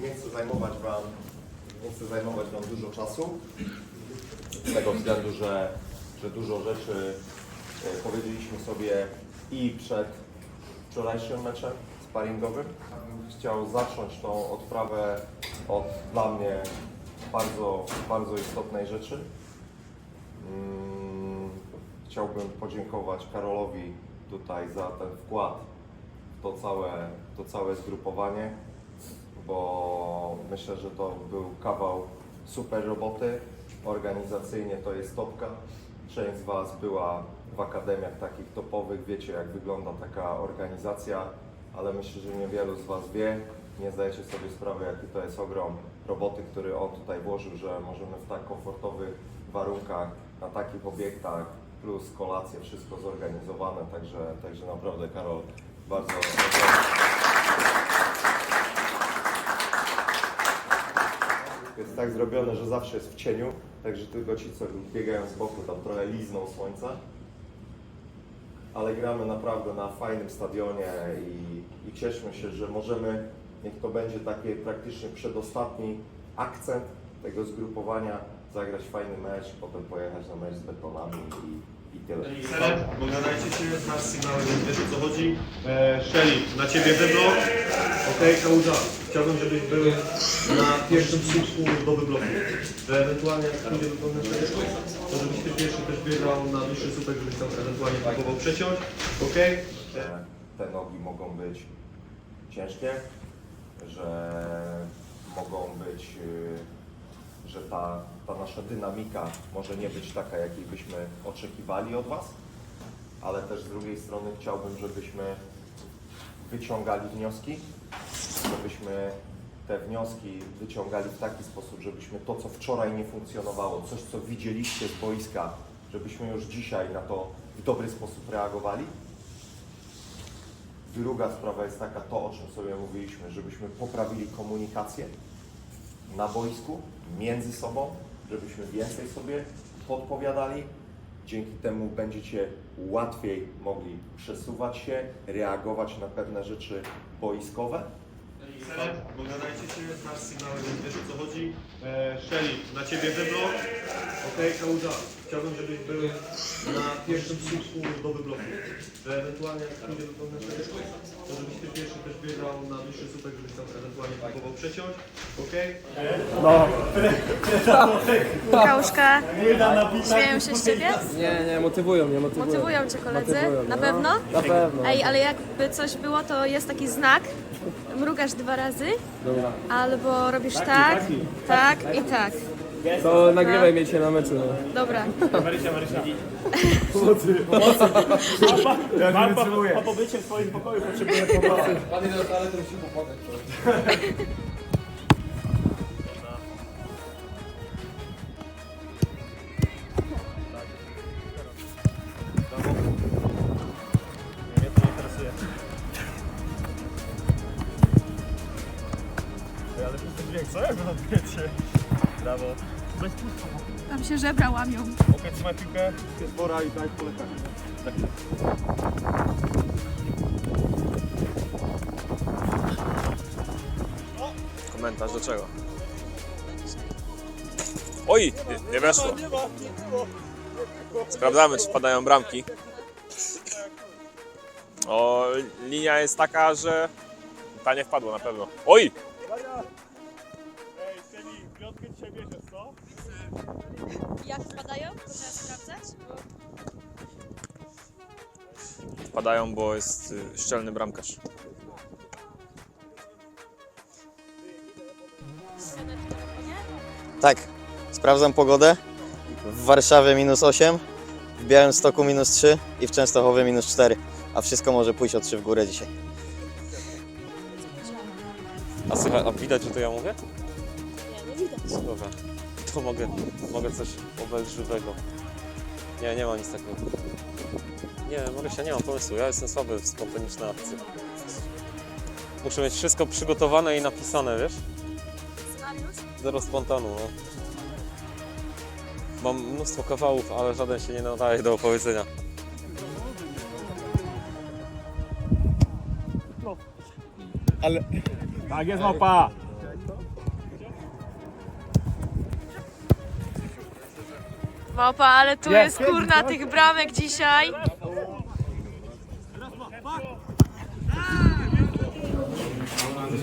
Nie chcę zajmować Wam, nie chcę zajmować Wam dużo czasu. Z tego względu, że, że dużo rzeczy e, powiedzieliśmy sobie i przed wczorajszym meczem sparingowym. Chciał zacząć tą odprawę od dla mnie bardzo, bardzo istotnej rzeczy. Mm, Chciałbym podziękować Karolowi tutaj za ten wkład w to całe, to całe zgrupowanie, bo myślę, że to był kawał super roboty. Organizacyjnie to jest topka. Część z Was była w akademiach takich topowych, wiecie jak wygląda taka organizacja, ale myślę, że niewielu z Was wie, nie zdajecie sobie sprawy, jaki to jest ogrom roboty, który on tutaj włożył, że możemy w tak komfortowych warunkach, na takich obiektach, plus kolacje, wszystko zorganizowane, także, także naprawdę Karol, bardzo, jest tak zrobione, że zawsze jest w cieniu, także tylko ci, co biegają z boku, tam trochę lizną słońca. Ale gramy naprawdę na fajnym stadionie i, i cieszmy się, że możemy, niech to będzie taki praktycznie przedostatni akcent tego zgrupowania, zagrać fajny mecz, potem pojechać na mecz z betonami i, i tyle. Selek, pogadajcie się, znasz sygnały, więc wiesz o co chodzi. E, Shelly, na ciebie wyblo. Okej, Kałuża, chciałbym, żebyś był na pierwszym słupku do wybloku. Że ewentualnie jak pójdzie do szeregu, to żebyś ty pierwszy też biegał na dłuższy słupek, żebyś tam ewentualnie próbował przeciąć. Okej? że te nogi mogą być ciężkie, że mogą być, y, że ta, ta nasza dynamika może nie być taka, jakiej byśmy oczekiwali od Was, ale też z drugiej strony chciałbym, żebyśmy wyciągali wnioski, żebyśmy te wnioski wyciągali w taki sposób, żebyśmy to, co wczoraj nie funkcjonowało, coś, co widzieliście z boiska, żebyśmy już dzisiaj na to w dobry sposób reagowali. Druga sprawa jest taka, to o czym sobie mówiliśmy, żebyśmy poprawili komunikację na boisku, między sobą, żebyśmy więcej sobie podpowiadali. Dzięki temu będziecie łatwiej mogli przesuwać się, reagować na pewne rzeczy boiskowe. Selek, pogadajcie się, znasz sygnały, więc wiesz o co chodzi. E, Shelly, na ciebie wyblo. Okej, Kałuża, chciałbym, żebyś był na pierwszym słupku do wybloku. Że ewentualnie jak pójdzie do szeregu, to żebyś ty pierwszy też biegał na dłuższy słupek, żebyś tam ewentualnie próbował przeciąć. Okej? Kałuszka, śmieją się z ciebie? Nie, nie, motywują mnie, motywują. Motywują cię koledzy? Motywują mnie, Na no. pewno? Na pewno. Ej, ale jakby coś było, to jest taki znak. Mrugasz dwa razy, Dobra. albo robisz tak, tak i tak. To nagrywaj mnie dzisiaj na meczu. No. Dobra. Małpa po pobycie w swoim pokoju potrzebuje pomocy. Pan idzie do toalety, musi popłakać. Mnie to nie interesuje. Ale to dźwięk, co? Jak wy odbijecie? Brawo. Tam się żebra łamią. Okej, trzymaj piłkę, jest pora i daj polecenie. Tak. Komentarz do czego? Oj, nie, nie weszło. Sprawdzamy, czy padają bramki. O, linia jest taka, że ta nie wpadła na pewno. Oj! Ej, Celi, piątkę dzisiaj bierzesz? Jak wpadają? Trzeba sprawdzać? Wpadają, bo jest y, szczelny bramkarz. Tak, sprawdzam pogodę. W Warszawie minus 8, w Białymstoku minus 3 i w Częstochowie minus 4. A wszystko może pójść o 3 w górę dzisiaj. A, słychać, a widać, że to ja mówię? Nie, nie widać. Dobra, to mogę, mogę coś obelżywego. Nie, nie ma nic takiego. Nie, Marysia, nie mam pomysłu. Ja jestem słaby w spontaniczne akcje. Muszę mieć wszystko przygotowane i napisane, wiesz? Zero spontanu, no. Mam mnóstwo kawałów, ale żaden się nie nadaje do opowiedzenia. Tak, jest mapa! Małpa, ale tu jest kurna tych bramek dzisiaj.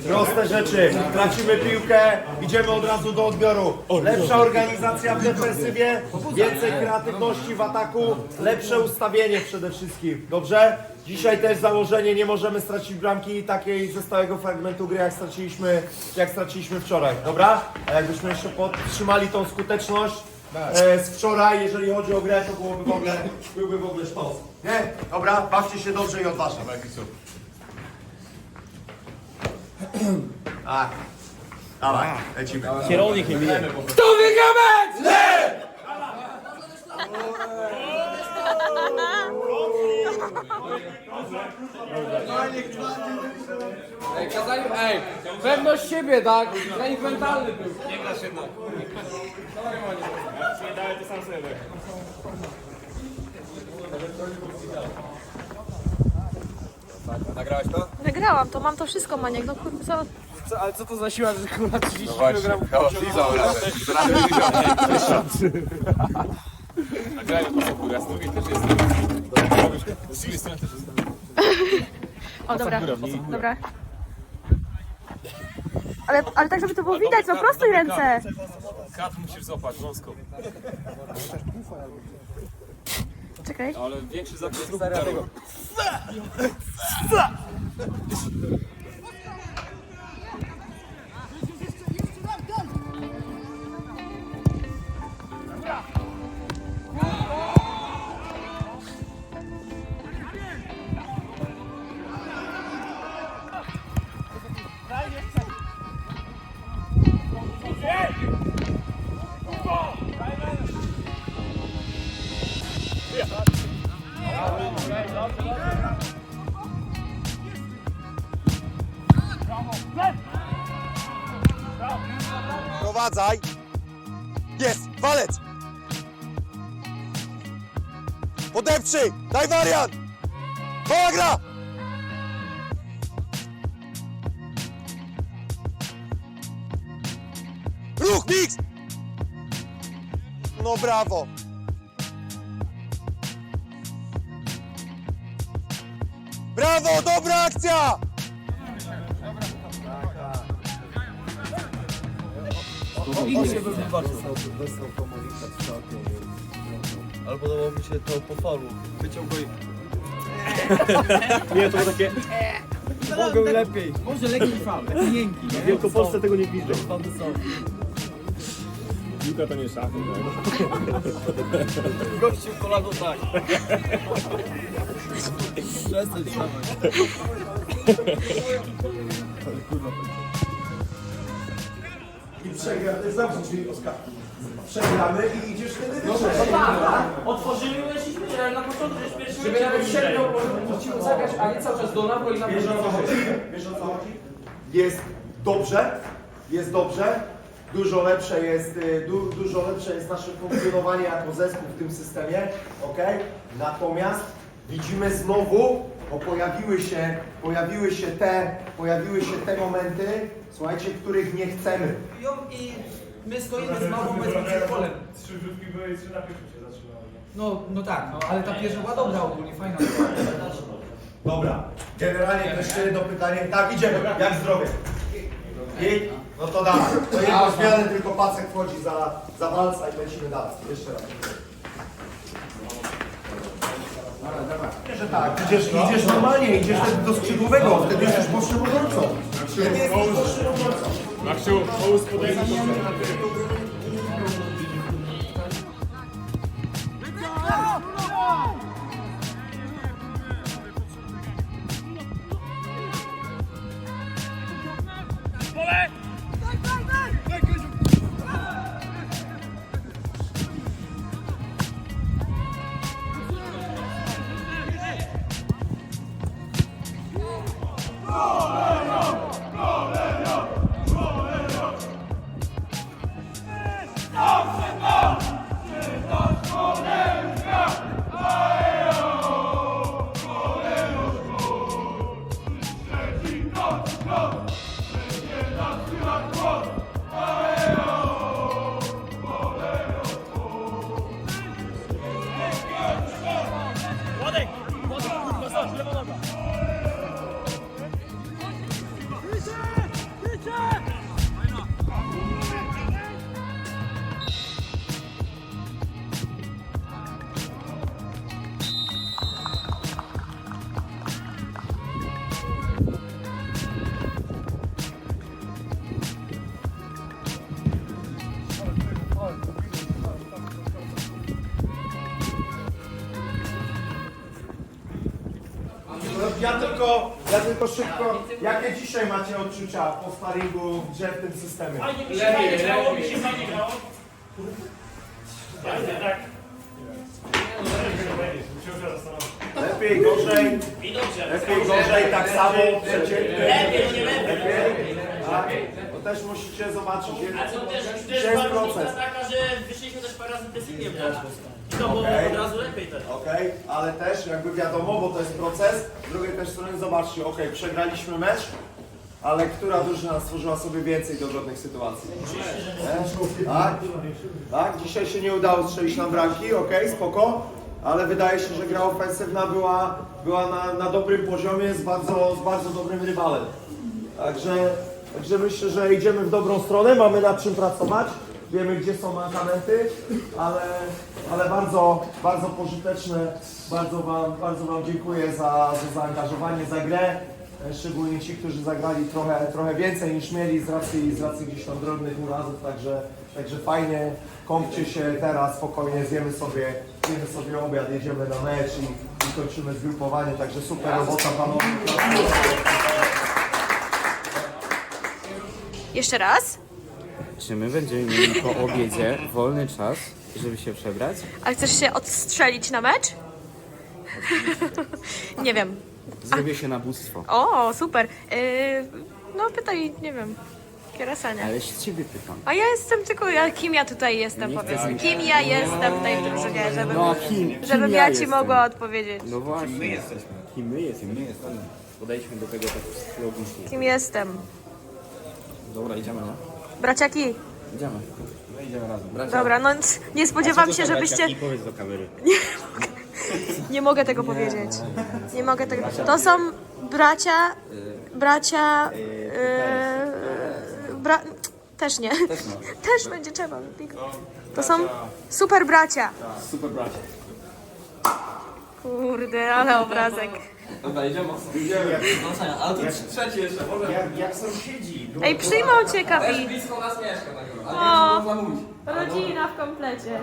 Proste rzeczy. Tracimy piłkę, idziemy od razu do odbioru. Lepsza organizacja w defensywie, więcej kreatywności w ataku, lepsze ustawienie przede wszystkim. Dobrze? Dzisiaj też założenie, nie możemy stracić bramki takiej ze stałego fragmentu gry, jak straciliśmy, jak straciliśmy wczoraj. Dobra? A jakbyśmy jeszcze podtrzymali tą skuteczność e, z wczoraj, jeżeli chodzi o grę, to byłoby w ogóle, byłby w ogóle sztos. Nie? Dobra? Bawcie się dobrze i odważnie. Tak. Dawaj, lecimy. Kierownik nie bije. Ej, kazali, ej, pewność siebie, tak? Trening mentalny był. Nie grasz jednak. Nie daję to sam sobie. Nagrałeś to? Nagrałam to, mam to wszystko, Maniek. No kurwa, co? Co, ale co to za siła, że kurwa 30 kg? O, dobra. Dobra. Ale, ale tak, żeby to było widać, no prostuj ręce. Kat musisz złapać wąsko, Czekaj. ale większy zakres ruchu. Prowadzaj! Jest! Walec! Podeprzyj! Daj wariant! Gra! Ruch, mix! No brawo! Brawo, dobra akcja! Albo dałoby się to po falu. I... Nie, to było takie... Mogą lepiej. Może lekki fal, taki miękki. W Wielkopolsce tego nie widzę. Piłka to nie szachy, tak? Gościu kolano tak. Przestań stawać. I przegra, to jest zamknij drzwi, Oskar. Przegramy i idziesz wtedy no, Otworzyli weszliśmy na początku, już pierwszy Żeby nawet średnią możemy zagrać, a nie cały czas do nawo i na Wiesz o co chodzi? Wiesz o co chodzi? Jest dobrze, jest dobrze. Dużo lepsze jest, y, du, dużo lepsze jest nasze funkcjonowanie jako zespół w tym systemie, ok? Natomiast widzimy znowu, bo pojawiły się, pojawiły się te, pojawiły się te momenty, słuchajcie, których nie chcemy. i my stoimy z małą przed polem. Trzy rzutki były i trzy na pierwszym się zatrzymały. No, no tak, no, ale ta pierwsza była dobra ogólnie, fajna była. Dobra, generalnie to jeszcze jedno pytanie. Tak, idziemy, jak zdrowie? I? No to dawaj. To jedno zmiany, tylko Pacek wchodzi za, za walca i lecimy dalej. Jeszcze raz. Że tak, idziesz, idziesz normalnie, idziesz do skrzydłowego, wtedy jesteś obrońcą. Wtedy jesteś. Maksiu, połóż tylko, ja tylko szybko, jakie dzisiaj macie odczucia po sparingu w grze w tym systemie? Fajnie mi się fajnie grało, mi się fajnie grało. Lepiej, gorzej, I dobrze. lepiej, gorzej, tak samo, przeciętnie. Lepiej, no nie lepiej. Tak? Też musicie zobaczyć. A co też, Jest też była różnica proces. taka, że wyszliśmy też parę razy decyzję brać. I to było Okej. od razu lepiej też. Okej, ale też jakby wiadomo, bo to jest proces. Z drugiej też strony zobaczcie, okej, przegraliśmy mecz, ale która drużyna stworzyła sobie więcej dogodnych sytuacji? Nie? Tak? Tak? Dzisiaj się nie udało strzelić nam bramki, okej, spoko, ale wydaje się, że gra ofensywna była, była na, na dobrym poziomie z bardzo, z bardzo dobrym rywalem. Także, także myślę, że idziemy w dobrą stronę, mamy nad czym pracować, wiemy gdzie są mankamenty, ale, ale bardzo, bardzo pożyteczne, bardzo wam, bardzo wam dziękuję za, za zaangażowanie, za grę, szczególnie ci, którzy zagrali trochę, trochę więcej niż mieli z racji, z racji gdzieś tam drobnych urazów, także, także fajnie, kąpcie się teraz, spokojnie, zjemy sobie, zjemy sobie obiad, jedziemy na mecz i, i kończymy zgrupowanie, także super robota panowie. Jeszcze raz. Czy my będziemy mieli po obiedzie wolny czas, żeby się przebrać? A chcesz się odstrzelić na mecz? nie wiem. Zrobię się na bóstwo. O, super. Yy, no pytaj, nie wiem. Kierasania. Ale się ciebie pytam. A ja jestem tylko, ja, kim ja tutaj jestem, Nie powiedz mi. Kim ja jestem w tej drużynie, żebym, No, kim- kim żebym ja ja ci jestem? mogła odpowiedzieć. No właśnie. My jesteśmy. Kim my jesteśmy? My jesteśmy. Podejdźmy do tego tak logicznie. Kim jestem? Dobra, idziemy, no. Braciaki. Idziemy. My idziemy razem. Bracia. Dobra, no c- nie spodziewam się, żebyście... I powiedz do kamery. Nie mogę tego powiedzieć. Nie mogę tego... To są bracia... Bracia... Yy, bra... Też nie. Też będzie trzeba. To są super bracia. Super bracia. Kurde, ale obrazek. Dobra, idziemy. Ale to trzeci jeszcze, może. Jak, jak sąsiedzi, Ej, przyjmą cię, Kapi. blisko nas mieszka, tak O, można mówić. rodzina w komplecie.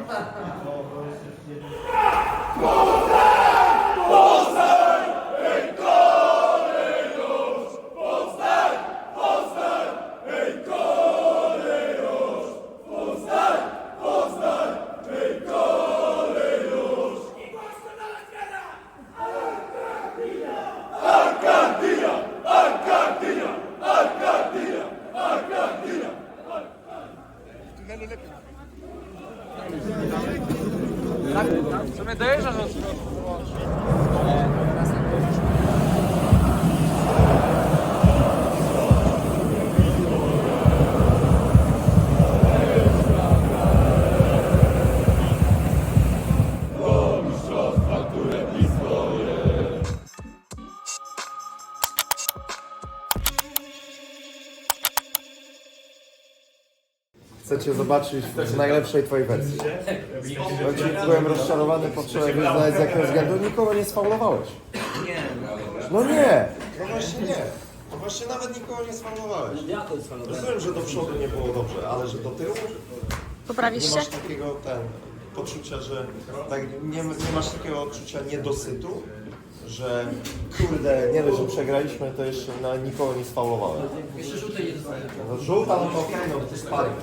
Chcecie zobaczyć w najlepszej twojej wersji. Bo ci byłem rozczarowany, potrzebę wyznać z jakiego względu nikogo nie sfaulowałeś. No nie! No właśnie nie. No właśnie nawet nikogo nie sfaulowałeś. Rozumiem, że do przodu nie było dobrze, ale że do tyłu Poprawisz nie się? masz takiego ten, poczucia, że tak, nie, nie masz takiego odczucia niedosytu, że kurde, nie dość, że przegraliśmy, to jeszcze na nikogo nie sfaulowałem. Jeszcze żółtej nie zostanie. No, żółta, no to okej, no to sparring.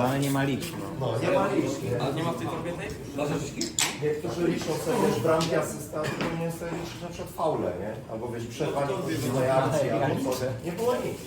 Ale nie ma liczby. No, nie ma liczby. Ale nie ma w tej torbie Dla rzeczki? Niektórzy liczą sobie wiesz, bramki asysta, to powinien sobie liczyć na przykład faule, nie? Albo wiesz, przerwanie pozycyjnej akcji, albo co. Nie było nic.